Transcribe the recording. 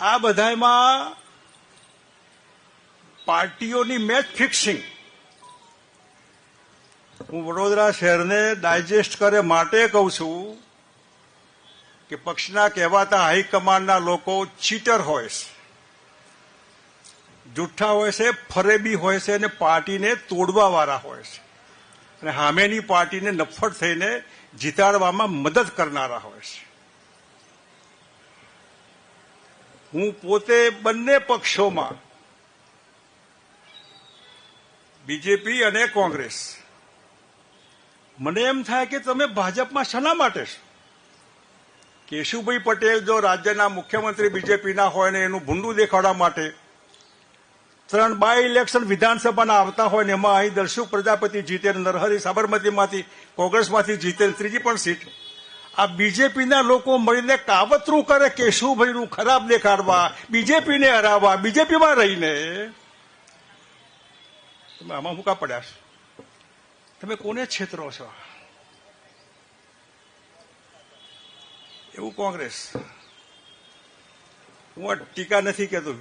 આ બધામાં પાર્ટીઓની match fixing હું વડોદરા શહેરને ડાયજેસ્ટ કરે માટે કહું છું કે પક્ષના કહેવાતા હાઈકમાન્ડના લોકો ચીટર હોય છે. જુઠ્ઠા હોય છે, ફરેબી હોય છે અને પાર્ટીને તોડવાવાળા હોય છે. અને સામેની પાર્ટીને નફ્ફટ થઈને જીતાડવામાં મદદ કરનારા હોય છે. હું પોતે બંને પક્ષોમાં, બીજેપી અને કોંગ્રેસ, મને એમ થાય કે તમે ભાજપમાં શના માટે છો? કેશુભાઈ પટેલ જો રાજ્યના મુખ્યમંત્રી બીજેપીના હોય ને એનું ભૂંડું દેખાડવા માટે ત્રણ બાય ઇલેક્શન વિધાનસભાના આવતા હોય ને એમાં અહીં દર્શુ પ્રજાપતિ જીતે ને નરહરી સાબરમતીમાંથી કોંગ્રેસમાંથી જીતે ત્રીજી પણ સીટ આ બીજેપીના લોકો મળીને કાવતરું કરે કેશુભાઈનું ખરાબ દેખાડવા, બીજેપીને હરાવવા, બીજેપીમાં રહીને. તમે આમાં મૂકા પડ્યા તમે કોને છેતરો છો? એવું કોંગ્રેસ. હું ટીકા નથી કહેતો